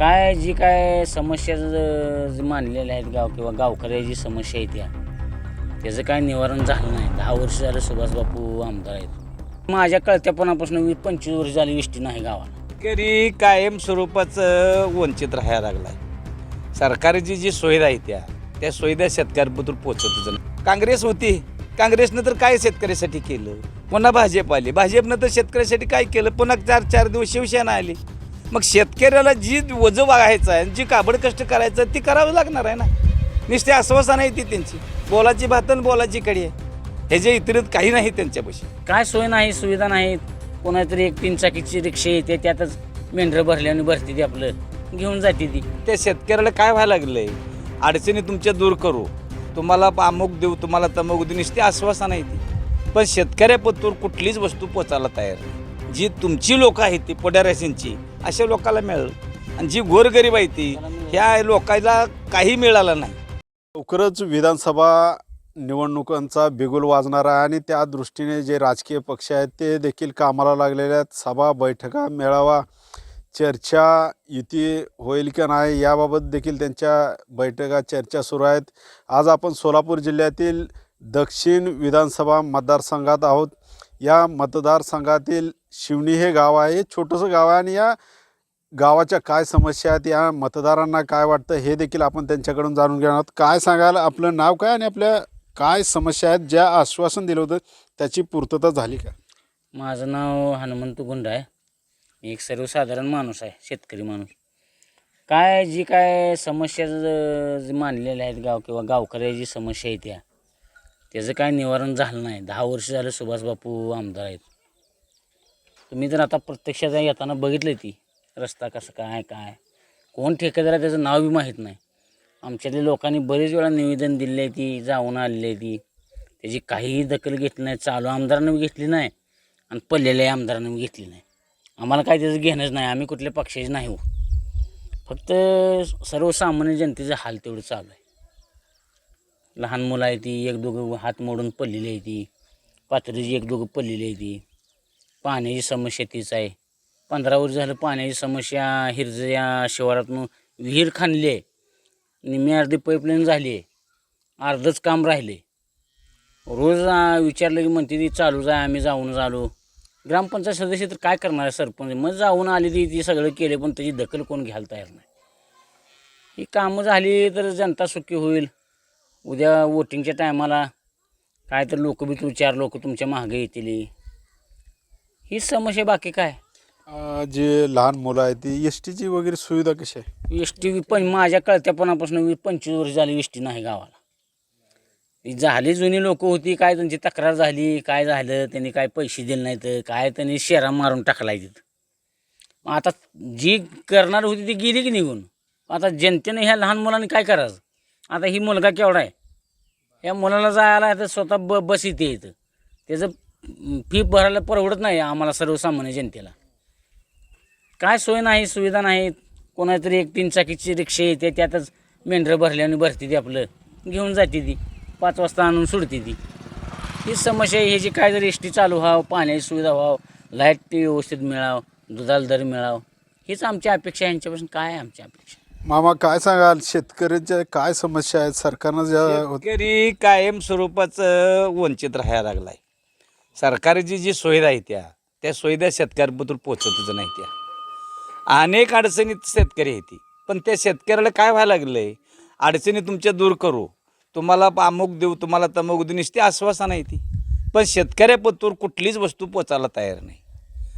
काय जी काय समस्या मानलेल्या आहेत गाव किंवा गावकऱ्याची समस्या आहे त्या त्याचं काय निवारण झालं नाही. दहा वर्ष झालं सुभाष बापू आमदार आहेत. माझ्या कळत्यापणापासून वीस पंचवीस वर्ष झाली विष्टी नाही गावाला. शेतकरी कायम स्वरूपाचं वंचित राहायला लागलाय. सरकारची जी सुविधा आहे त्या त्या सुविधा शेतकऱ्याबद्दल पोचतच नाही. काँग्रेस होती. काँग्रेसनं तर काय शेतकऱ्यासाठी केलं? पुन्हा भाजप आली. भाजपनं तर शेतकऱ्यासाठी काय केलं? पुन्हा चार चार दिवस शिवसेना आली. मग शेतकऱ्याला जी वजं वागायचं आहे जी काबड कष्ट करायचं ती करावं लागणार आहे ना? नुसते आश्वासन आहे ती त्यांची. बोलाची भातन बोलाची कडी आहे. हे जे इतरत काही नाही त्यांच्यापाशी. काय सोय नाही सुविधा नाहीत कोणातरी एक तीन चाकीची रिक्षा येते त्यातच मेंढरं भरल्याने भरते ती आपलं. घेऊन जाते ती. त्या शेतकऱ्याला काय व्हायला लागलंय? अडचणी तुमच्या दूर करू. तुम्हाला अमुक देऊ तुम्हाला तमुक देऊ नुसती आश्वासन आहे ती. पण शेतकऱ्यापतूर कुठलीच वस्तू पोचायला तयार नाही. जी तुमची लोक आहेत ती पोड्याराशींची अशा लोकांना मिळेल. आणि जी गोरगरीब आहे ती ह्या लोकांना काही मिळालं नाही. लवकरच विधानसभा निवडणुकांचा बिगुल वाजणार आहे आणि त्या दृष्टीने जे राजकीय पक्ष आहेत ते देखील कामाला लागलेले आहेत. सभा बैठका मेळावा चर्चा युती होईल की नाही याबाबत देखील त्यांच्या बैठका चर्चा सुरू आहेत. आज आपण सोलापूर जिल्ह्यातील दक्षिण विधानसभा मतदारसंघात आहोत. या मतदारसंघातील शिवणी हे गाव आहे छोटंसं गाव आहे आणि या गावाच्या काय समस्या आहेत या मतदारांना काय वाटतं हे देखील आपण त्यांच्याकडून जाणून घेणार आहोत. काय सांगायला आपलं नाव काय आणि आपल्या काय समस्या आहेत ज्या आश्वासन दिलं होतं त्याची पूर्तता झाली का? माझं नाव हनुमंत गुंड आहे. मी एक सर्वसाधारण माणूस आहे शेतकरी माणूस. काय जी काय समस्या ज- जे मानलेल्या आहेत गाव किंवा गावकऱ्याची समस्या आहे त्या त्याचं काय निवारण झालं नाही. दहा वर्ष झालं सुभाष बापू आमदार आहेत. तुम्ही जर आता प्रत्यक्षात येताना बघितलं ती रस्ता कसं काय काय? कोण ठेकेदार आहे त्याचं नाव बी माहीत नाही. आमच्यातल्या लोकांनी बरेच वेळा निवेदन दिले ती जाऊन आलेली आहे ती. त्याची काहीही दखल घेतली नाही चालू आमदारानं घेतली नाही आणि पडलेल्या आमदारानं घेतली नाही. आम्हाला काय त्याचं घेणंच नाही आम्ही कुठल्या पक्षाचे नाही हो. फक्त सर्वसामान्य जनतेचं हाल तेवढं चालू आहे. लहान मुलं आहे ती एक दोघं हात मोडून पडलेली आहे ती पातळीची एक दोघं पडलेली आहे ती. पाण्याची समस्या तीच आहे. पंधरा वर्ष झालं पाण्याची समस्या हिरज या शिवारातून विहीर खाणली आहे निम्मी अर्धी पाईपलाईन झाली आहे अर्धच काम राहिले रोज विचारलं की म्हणते ती चालूच आहे आम्ही जाऊन आलो. ग्रामपंचायत सदस्य तर काय करणार आहे सरपंच? मग जाऊन आली ती ती सगळं केले पण त्याची दखल कोण घ्यायला तयार नाही. ही कामं झाली तर जनता सुखी होईल. उद्या वोटिंगच्या टायमाला काय तर लोक बी तू चार लोक तुमच्या मागे येतील. हीच समस्या बाकी काय? अं, जे लहान मुलं आहेत ती एस टीची वगैरे सुविधा कशी आहे? एस टी पण माझ्या कळत्यापणापासून वीस पंचवीस वर्ष झाली एस टी नाही गावाला. ती झाली जुनी लोक होती काय त्यांची तक्रार झाली काय झालं त्यांनी काय पैसे दिले नाहीत काय त्यांनी शेरा मारून टाकलाय तिथं. मग आता जी करणार होती ती गेली की निघून. आता जनतेने ह्या लहान मुलांनी काय करायचं? आता ही मुलगा केवढा आहे? या मुलाला जायला तर स्वतः ब बस इथे येतं. त्याचं फी भरायला परवडत नाही आम्हाला सर्वसामान्य जनतेला. काय सोय नाही सुविधा नाहीत कोणातरी एक तीन चाकीची रिक्षा येते त्यातच मेंढरं भरल्याने भरते ती आपलं. घेऊन जाते ती पाच वाजता आणून सोडते ती. हीच समस्या आहे ह्याची काय जर एस टी चालू व्हावं पाण्याची सुविधा व्हावं लाइट व्यवस्थित मिळावं दुधाला दर मिळावं हीच आमची अपेक्षा आहे यांच्यापासून काय आहे आमची अपेक्षा? मामा काय सांगाल? शेतकऱ्यांच्या काय समस्या आहेत? सरकारनं ज्या शेतकरी कायम स्वरूपाचं वंचित राहायला लागलाय. सरकारची जी सुविधा आहे त्या त्या सुविधा शेतकऱ्याबद्दल पोचतच नाही त्या. अनेक अडचणीत शेतकरी आहे ती. पण त्या शेतकऱ्याला काय व्हायला लागलं आहे अडचणी तुमच्या दूर करू. तुम्हाला अमुक देऊ तुम्हाला तमुक देऊ नुसती आश्वासन आहे ती. पण शेतकऱ्यापतूर कुठलीच वस्तू पोचायला तयार नाही.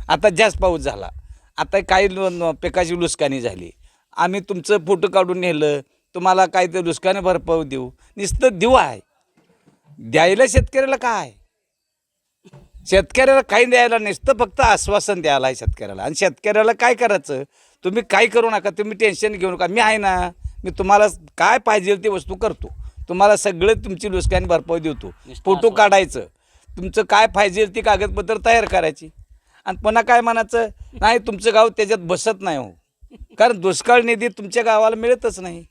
आता जास्त पाऊस झाला. आता काही पिकाची लुसकानी झाली. आम्ही तुमचं फोटो काढून नेलं. तुम्हाला काय ते लुसकाने भरपाव देऊ. नुसतं देऊ आहे. द्यायला शेतकऱ्याला काय शेतकऱ्याला काही द्यायला नसतं फक्त आश्वासन द्यायला आहे शेतकऱ्याला. आणि शेतकऱ्याला काय करायचं? तुम्ही काय करू नका तुम्ही टेन्शन घेऊ नका. मी आहे ना मी तुम्हाला काय पाहिजे ती वस्तू करतो. तुम्हाला सगळं तुमची लुसकाने भरपाव देतो. फोटो काढायचं. तुमचं काय पाहिजे ती कागदपत्र तयार करायची. आणि पुन्हा काय म्हणायचं? नाही तुमचं गाव त्याच्यात बसत नाही हो. कारण दुष्काळ निधी तुमच्या गावाला मिळतच नाही.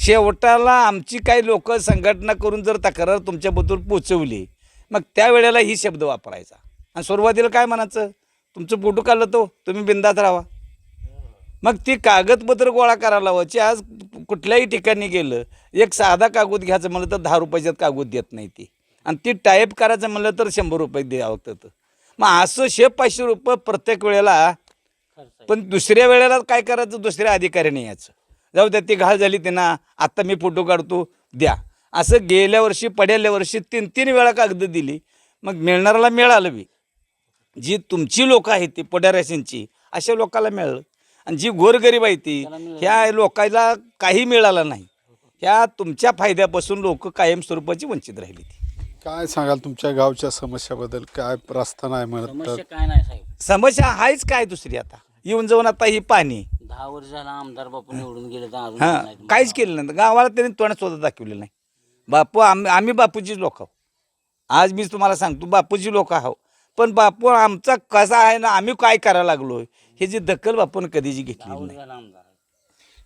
शेवटाला आमची काही लोक संघटना करून जर तक्रार तुमच्याबद्दल पोचवली मग त्यावेळेला ही शब्द वापरायचा. आणि सुरुवातीला काय म्हणायचं? तुमचं फोटो काढलं तो तुम्ही बिंदात राहा. मग ती कागदपत्र गोळा करायला लावायची. आज कुठल्याही ठिकाणी गेलं एक साधा कागद घ्यायचं म्हणलं तर दहा रुपयाच्यात कागद देत नाही ती. आणि ती टाईप करायचं म्हणलं तर शंभर रुपये द्यावं लागतं. मग असं शे पाचशे रुपये प्रत्येक वेळेला पण दुसऱ्या वेळेला काय करायचं? दुसऱ्या अधिकाऱ्याने यायचं. जाऊ द्या ती घाल झाली त्यांना आत्ता मी फोटो काढतो द्या. असं गेल्या वर्षी पडेल्या वर्षी तीन तीन वेळा कागद दिली. मग मिळणाऱ्याला मिळालं बी. जी तुमची लोक आहेत ती पड्याराशींची अशा लोकांना मिळालं. आणि जी गोरगरीब आहे ती ह्या लोकांना काही मिळालं नाही. ह्या तुमच्या फायद्यापासून लोक कायमस्वरूपाची वंचित राहिली ती. काय सांगाल तुमच्या गावच्या समस्याबद्दल? काय प्रस्थान आहे म्हणत समस्या काय नाही साहेब. समस्या आहेच काय दुसरी आता? येऊन जाऊन आता ही पाणी. दहा वर्ष झाला आमदार बापू निवडून गेले तर अजून हां. काहीच केलं नाही. गावाला त्यांनी तोंड स्वतः दाखवलेलं नाही. बापू आम्ही आम्ही बापूचीच लोक आहो आज मी तुम्हाला सांगतो बापूची लोक आहो पण बापू आमचा कसा आहे ना आम्ही काय करायला लागलो हे जी दखल बापून कधीची घेतली नाही.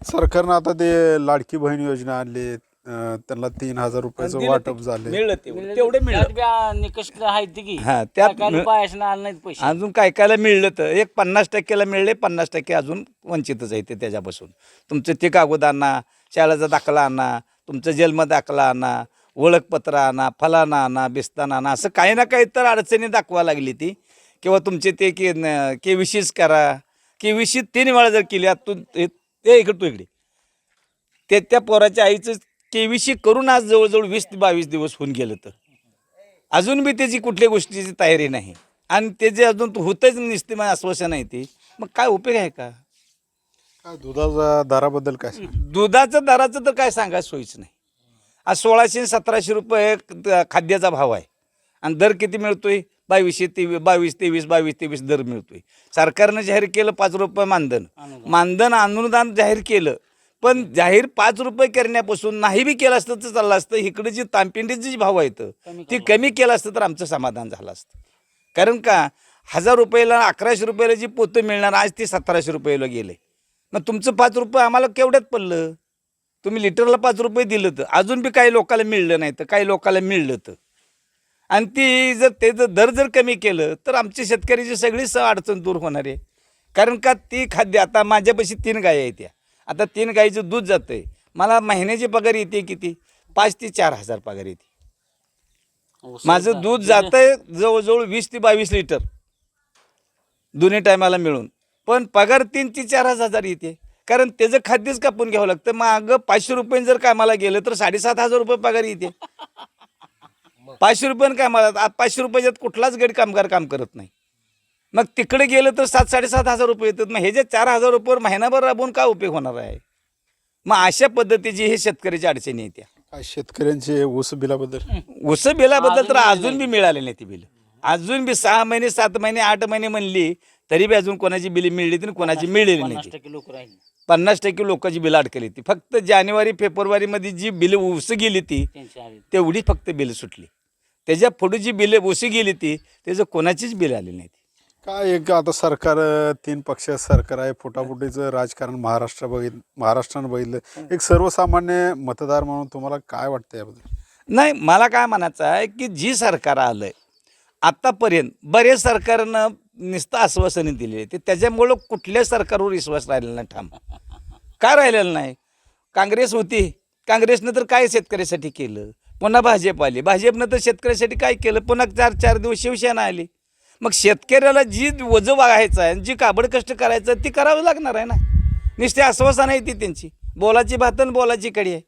सरकारनं आता ते लाडकी बहीण योजना आणली अं, त्यांना तीन हजार रुपयाचं वाटप. झाले मिळलं तेवढं तेवढं मिळलं. त्यात बी आ- निकष आहेत ते की. हां, त्यात काय मिळ- बायाशनं आले नाहीत पैसे. अजून काय कायला मिळलं तर एक पन्नास टक्क्याला मिळले पन्नास टक्के अजून वंचितच आहे ते त्याच्यापासून. तुमचं ते कागद आणा शाळेचा दाखला आणा तुमचं जन्म दाखला आणा ओळखपत्र आणा फलाना आणा बिस्ताना आणा असं काही ना काही तर अडचणी दाखवा लागली ती. किंवा तुमचे ते के के विशीच करा. के विशी तीन वेळा जर केली तू ते ते इकडे तू इकडे. ते त्या पोराच्या आईचं के विशी करून आज जवळजवळ वीस ते बावीस दिवस होऊन गेलं तर. अजून बी त्याची कुठल्या गोष्टीची तयारी नाही. आणि ते जे अजून होतच निस्ते आश्वासन आहे ते. मग काय उपयोग आहे का? काय दुधाच्या दराबद्दल काय सांगाल? दुधाचं दराचं तर काय सांगायचं सोयीच नाही. आज सोळाशे सतराशे रुपये खाद्याचा भाव आहे. आणि दर किती मिळतोय? बावीसशे तेवीस बावीस तेवीस बावीस तेवीस दर मिळतोय. सरकारनं जाहीर केलं पाच रुपये मानधन. मानधन अनुदान जाहीर केलं. पण जाहीर पाच रुपये करण्यापासून नाही बी केलं असतं तर चाललं असतं. इकडे जी तांपिंडीचे जी भाव आहेत ती कमी केलं असतं तर आमचं समाधान झालं असतं. कारण का हजार रुपयाला अकराशे रुपयाला जी पोतं मिळणार आज ती सतराशे रुपयाला गेले. मग तुमचं पाच रुपये आम्हाला केवढ्यात पडलं? तुम्ही लिटरला पाच रुपये दिलं तर. अजून बी काही लोकांना मिळलं नाही तर काही लोकांना मिळलं तर. आणि ती जर ते जर दर जर कमी केलं तर आमच्या शेतकऱ्याची सगळी स अडचण दूर होणार आहे. कारण का ती खाद्य आता माझ्यापाशी तीन गाय आहेत त्या. आता तीन गाईचं दूध जातं आहे मला महिन्याची पगार येते किती? पाच ते चार हजार पगार येते. माझं. दूध जातंय जवळजवळ वीस ते बावीस लिटर. दोन्ही टायमाला मिळून. पण पगार तीन ते चार हजार येते. कारण त्याचं खाद्यच कापून घ्यावं लागतं. मग पाचशे रुपये जर कामाला गेलं तर साडेसात हजार रुपये पगार येते. पाचशे रुपये कामाला पाचशे रुपयाच्यात कुठलाच गडी कामगार काम करत नाही. मग तिकडे गेलं तर सात साडेसात हजार रुपये येतात. मग हे जे चार हजार रुपयावर महिनाभर राबवून काय उपयोग होणार आहे? मग अशा पद्धतीची हे शेतकऱ्याची अडचणी येत्या काय शेतकऱ्यांचे ऊस बिलाबद्दल? उस बिलाबद्दल तर अजून अजून बी मिळाले नाही ती बिल. अजून बी सहा महिने सात महिने आठ महिने म्हणली तरी बी अजून कोणाची बिल मिळली तर कोणाची मिळलेली नाही पन्नास ती. टक्के लोक राहिले. पन्नास टक्के लोकांची बिल अडकली ती. फक्त जानेवारी फेब्रुवारीमध्ये जी बिल उस गेली ती आले तेवढी फक्त बिल सुटली. त्याच्या पुढे जी बिल उस गेली ती त्याचं कोणाचीच बिल आली नाही ती. काय एक आता सरकार तीन पक्ष सरकार आहे फुटाफुटीचं राजकारण महाराष्ट्र बघित महाराष्ट्रानं बघितलं. एक सर्वसामान्य मतदार म्हणून तुम्हाला काय वाटतं याबद्दल? नाही मला काय म्हणायचं आहे की जी सरकार आलंय आत्तापर्यंत बरेच सरकारनं नुसतं आश्वासने दिली. ते त्याच्यामुळं कुठल्या सरकारवर विश्वास राहिलेला नाही ठाम. काय राहिलेलं नाही? काँग्रेस होती. काँग्रेसनं तर काय शेतकऱ्यासाठी केलं? पुन्हा भाजप आली. भाजपनं तर शेतकऱ्यासाठी काय केलं? पुन्हा चार चार दिवस शिवसेना आली. मग शेतकऱ्याला जी वजं वागायचं आहे जी काबड कष्ट करायचं आहे, ती करावं लागणार आहे ना? नुसते आश्वासन आहे ती त्यांची. बोलाची भातन बोलाची कडी आहे.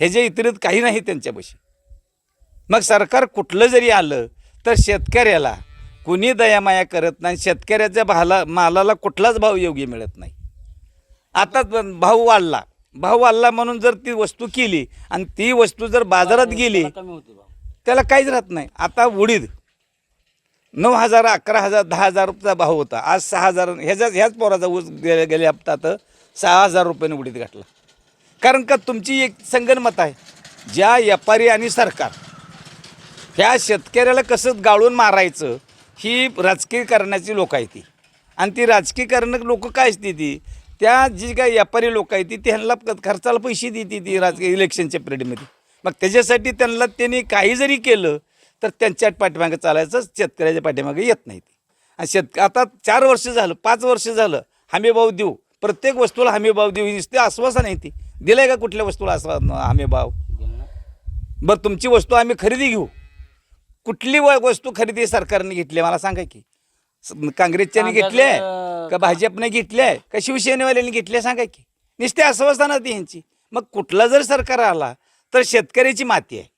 हे जे इतरत काही नाही त्यांच्यापाशी. मग सरकार कुठलं जरी आलं तर शेतकऱ्याला कुणी दयामाया करत नाही शेतकऱ्याच्या भाला मालाला कुठलाच भाव योग्य मिळत नाही. आता भाव वाढला. भाव वाढला म्हणून जर ती वस्तू केली आणि ती वस्तू जर बाजारात गेली त्याला काहीच राहत नाही. आता उडीद नऊ हजार अकरा हजार दहा हजारचा भाव होता. आज सहा हजार ह्याच्याच ह्याच पोराचा ऊस गेल्या गेल्या हप्त्यात सहा हजार रुपयाने उडीद घातला. कारण का तुमची एक संगनमत आहे. ज्या व्यापारी आणि सरकार ह्या शेतकऱ्याला कसं गाळून मारायचं ही राजकीय करण्याची लोक आहे ती. आणि ती राजकीय करणं लोक काय असते ती? त्या जी काय व्यापारी लोक आहेत ती त्यांना खर्चाला पैसे देते ती राजकीय इलेक्शनच्या पिरियडमध्ये. मग त्याच्यासाठी त्यांना त्यांनी काही जरी केलं तर त्यांच्या पाठीमागे चालायचं शेतकऱ्याच्या पाठीमागे येत नाही ते. आणि शेत आता चार वर्ष झालं पाच वर्ष झालं हमीभाव देऊ. प्रत्येक वस्तूला हमीभाव देऊ नुसते आश्वासन आहे ती. आहे का कुठल्या वस्तूला आश्वा हमीभाव बरं तुमची वस्तू आम्ही खरेदी घेऊ. कुठली व वस्तू खरेदी सरकारने घेतली आहे? मला सांगा की. स- काँग्रेसच्याने कांद्याचं, घेतली आहे? का भाजपने घेतली आहे? का शिवसेनेवाल्यांनी घेतली आहे? सांगा की. नुसते आश्वासनं ती यांची मग कुठला जर सरकार आला तर शेतकऱ्याची माती आहे.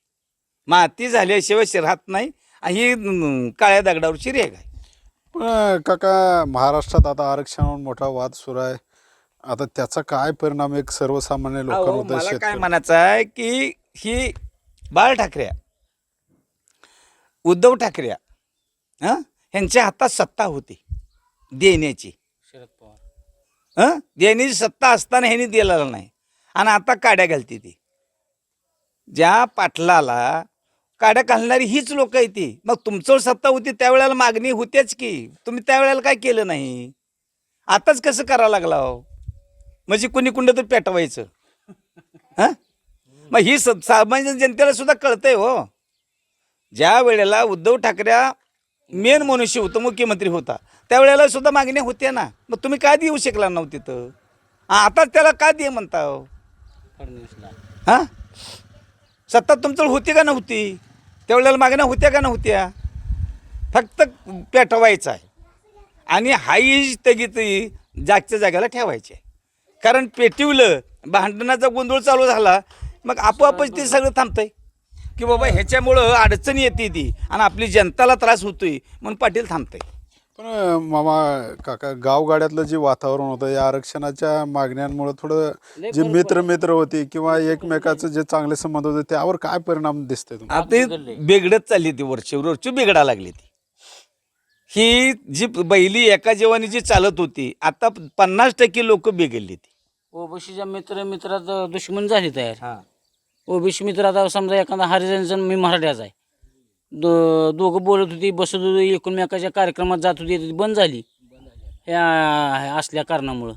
माती झाल्याशिवाय शि- राहत नाही आणि ही काळ्या दगडावर शिरी आहे काय? पण काका महाराष्ट्रात आता आरक्षणावर मोठा वाद सुरू आहे. आता त्याचा काय परिणाम? एक सर्वसामान्य अहो, लोकांवर मला काय शेतकरी. म्हणायचं आहे की ही बाळ ठाकरे उद्धव ठाकरे हां? ह्यांच्या हातात सत्ता होती देण्याची. शरद पवार. हं? देण्याची सत्ता असताना ह्यांनी दिलेला नाही. आणि आता काड्या घालते ती. ज्या पाटलाला काड्या घालणारी हीच लोक आहे ती. मग तुमच्यावर सत्ता होती त्यावेळेला मागणी होत्याच की. तुम्ही त्यावेळेला काय केलं नाही? आताच कसं करावं लागला हो? म्हणजे कुणी कुंड तर पेटवायचं. हां? मग ही सामान्य जनतेला सुद्धा कळतंय हो. ज्या वेळेला उद्धव ठाकरे मेन मनुष्य होतं मुख्यमंत्री होता त्यावेळेला सुद्धा मागण्या होत्या ना. मग तुम्ही का देऊ शकला नव्हती तर? आता त्याला का दे म्हणता हो? फडणवीसला हां? सत्ता तुमच्याकडे होती का नव्हती? त्यावेळेला मागण्या होत्या का नव्हत्या? फक्त पेटवायचं आहे. आणि हाही स्थगिती जागच्या जागेला ठेवायची आहे. कारण पेटिवलं भांडणाचा गोंधळ चालू झाला मग आपोआपच ते सगळं थांबतंय. की बाबा ह्याच्यामुळं अडचण येते ती आणि आपली जनताला त्रास होतोय म्हणून पाटील थांबतंय. पण मामा काका गावगाड्यातलं जे वातावरण होतं या आरक्षणाच्या मागण्यांमुळे थोडं जे मित्र मित्र होती किंवा एकमेकाचं जे चांगले संबंध होते त्यावर काय परिणाम दिसते तुम्हाला? आता ती बिघडत चालली ती वरची वरची बिघडा लागली ती. ही जी बैली एका जेवणी जी चालत होती आता पन्नास टक्के लोक बिघडली ती. ओबीसीच्या मित्र मित्रात दुश्मन झाली तयार. हा. ओबीसी मित्र आता समजा एखादा हरिजनजन मी मराठ्याचा आहे. दो दोघं बोलत होती बसत होती एकूणमेकाच्या कार्यक्रमात जात होती ती बंद झाली. ह्या असल्या कारणामुळं.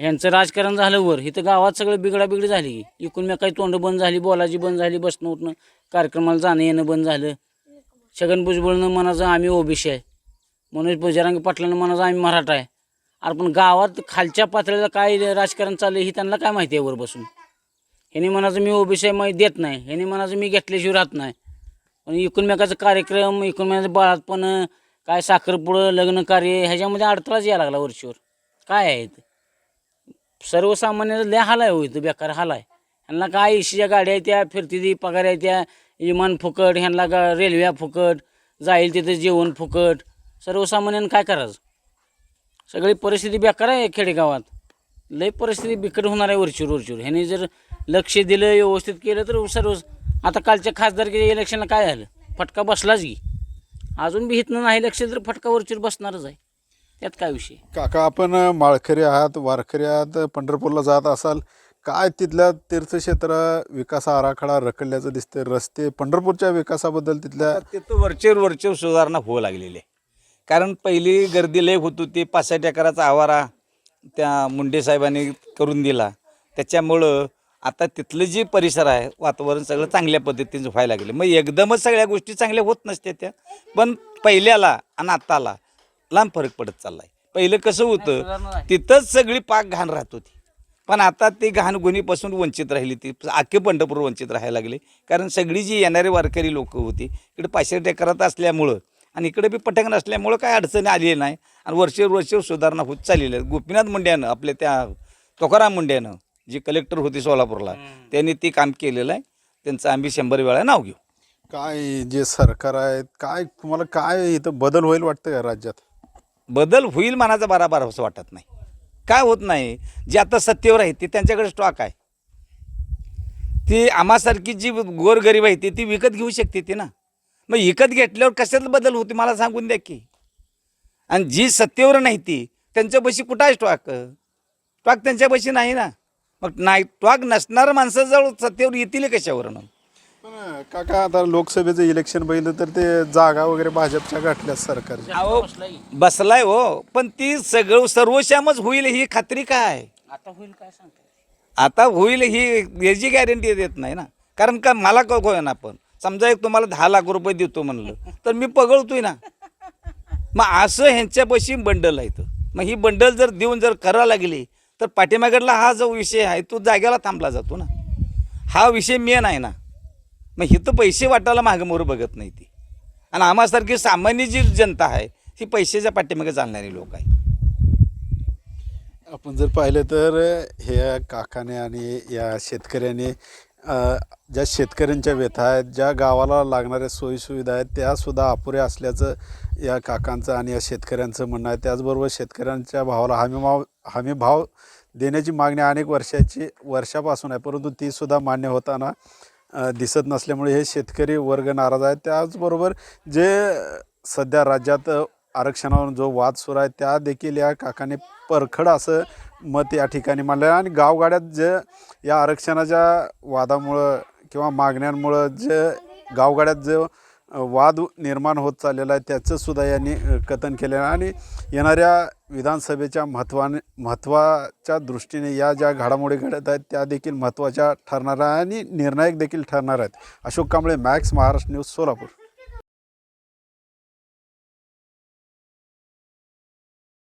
ह्यांचं राजकारण झालं वर. इथं गावात सगळं बिगडाबिगडी झाली. की एकूणमेकाची तोंड बंद झाली बोलाची बंद झाली बसणं उठणं कार्यक्रमाला जाणं येणं बंद झालं. छगन भुजबळनं म्हणायचं आम्ही ओबीसी आहे. मनोज बजरांग पाटलानं म्हणायचं आम्ही मराठा आहे. अरे पण गावात खालच्या पातळीला काय राजकारण चाललं हे त्यांना काय माहिती आहे वर बसून? ह्याने म्हणायचं मी ओबीसी आहे मग देत नाही. ह्याने म्हणायचं मी घेतल्याशिवाय राहत नाही. पण एकूणमेकाचा कार्यक्रम एकूणमेकाचं बाळातपण काय साखरपुडं लग्न कार्य ह्याच्यामध्ये अडथळाच यायला लागला वरचीवर. काय आहे ते? सर्वसामान्य लय हालाय आहे हो इथं बेकार हालाय ह्यांना काय एशीच्या गाड्या आहेत त्या फिरती पगार आहे त्या विमान फुकट ह्यांना गा रेल्वे फुकट जाईल तिथं जेवण फुकट. सर्वसामान्यानं काय करायचं? सगळी परिस्थिती बेकार आहे खेडेगावात. लय परिस्थिती बिकट होणार आहे वरचूर वरचूर ह्याने जर लक्ष दिलं व्यवस्थित केलं तर सर्व आता कालच्या खासदारकीच्या इलेक्शनला काय झालं? फटका बसलाच की. अजून बी हितनं नाही लक्ष तर फटका वरचूर बसणारच आहे. त्यात काय विषय? काका आपण माळकरी आहात वारकरी आहात पंढरपूरला जात असाल काय तिथल्या तीर्थक्षेत्र विकास आराखडा रखडल्याचं दिसते रस्ते पंढरपूरच्या विकासाबद्दल तिथल्या तिथं वरचेवर वरचेवर सुधारणा होऊ लागलेली आहे. कारण पहिली गर्दी लय होत होती पाच साठ एकराचा आवारा. त्या मुंडे साहेबांनी करून दिला. त्याच्यामुळं आता तिथलं जे परिसर आहे वातावरण सगळं चांगल्या पद्धतीचं व्हायला लागले. मग एकदमच सगळ्या गोष्टी चांगल्या होत नसत्या त्या. पण पहिल्याला आणि आत्ताला लांब फरक पडत चाललाय. पहिलं कसं होतं तिथंच सगळी पाक घाण राहत होती. पण आता ते घाण गुन्हेपासून वंचित राहिली ती आखे पंढरपूर वंचित राहायला लागले. कारण सगळी जी येणारे वारकरी लोक होती इकडे पाचशे टेकरात असल्यामुळं आणि इकडे बी पटंग नसल्यामुळं काय अडचणी आली नाही. आणि वर्षेवर वर्षेवर सुधारणा होत चाललेली आहे. गोपीनाथ मुंड्यानं आपल्या त्या तुकाराम मुंड्यानं जे कलेक्टर होते सोलापूरला त्यांनी ते काम केलेलं आहे. त्यांचं आम्ही शंभर वेळा नाव घेऊ. काय जे सरकार आहे काय तुम्हाला काय इथं बदल होईल वाटतं का राज्यात? बदल होईल मनाचा बारा असं वाटत नाही. काय होत नाही? जे आता सत्तेवर आहे ते त्यांच्याकडे स्टॉक आहे. ती आम्हासारखी जी गोरगरीब आहे ती ती विकत घेऊ शकते ती ना. मग विकत घेतल्यावर कशात बदल होते मला सांगून द्या की. आणि जी सत्तेवर नाही ती त्यांच्यापाशी कुठं आहे स्टॉक स्टॉक त्यांच्यापाशी नाही ना. मग नाही स्टॉक नसणाऱ्या माणसाजवळ सत्तेवर येतील कशावरनं पण काका आता लोकसभेचं इलेक्शन बघितलं तर ते जागा वगैरे भाजपच्या गाठल्या सरकारच्या अहो बसलाय. हो पण ती सगळं सर्वशामच होईल ही खात्री काय? आता होईल काय सांगता आता होईल ही याची गॅरंटी देत नाही ना. कारण का मला का ना आपण समजा एक तुम्हाला दहा लाख रुपये देतो म्हणलं तर मी पगळतोय ना. मग असं ह्यांच्यापाशी बंडल आहे तर मग ही बंडल जर देऊन जर करा लागली तर पाठीमागडला हा जो विषय आहे तो जाग्याला थांबला जातो ना. हा विषय मेन आहे ना. मग इथं पैसे वाटायला मागमोर बघत नाही ती. आणि आम्हासारखी सामान्य जी जनता आहे ही पैशाच्या पाठीमागे चालणारी लोक आहे आपण जर पाहिलं तर ह्या काकाने आणि या शेतकऱ्याने ज्या शेतकऱ्यांच्या व्यथा आहेत ज्या गावाला लागणाऱ्या सोयीसुविधा आहेत त्यासुद्धा अपुऱ्या असल्याचं या काकांचं आणि या शेतकऱ्यांचं म्हणणं आहे. त्याचबरोबर शेतकऱ्यांच्या भावाला हमी भाव हमी भाव देण्याची मागणी अनेक वर्षाची वर्षापासून आहे परंतु तीसुद्धा मान्य होताना दिसत नसल्यामुळे हे शेतकरी वर्ग नाराज आहे. त्याचबरोबर जे सध्या राज्यात आरक्षणावर जो वाद सुरू आहे त्या देखील या काकाने परखड असं मत या ठिकाणी मांडलं आहे आणि गावगाड्यात जे या आरक्षणाच्या वादामुळं किंवा मागण्यांमुळं जे गावगाड्यात जो वाद निर्माण होत चाललेला आहे त्याचंसुद्धा यांनी कथन केलेलं आहे. आणि येणाऱ्या विधानसभेच्या महत्त्वाने महत्त्वाच्या दृष्टीने या ज्या घडामोडी घडत आहेत त्या देखील महत्त्वाच्या ठरणार आहे आणि निर्णायक देखील ठरणार आहेत. Ashok Kamble Max Maharashtra news Solapur.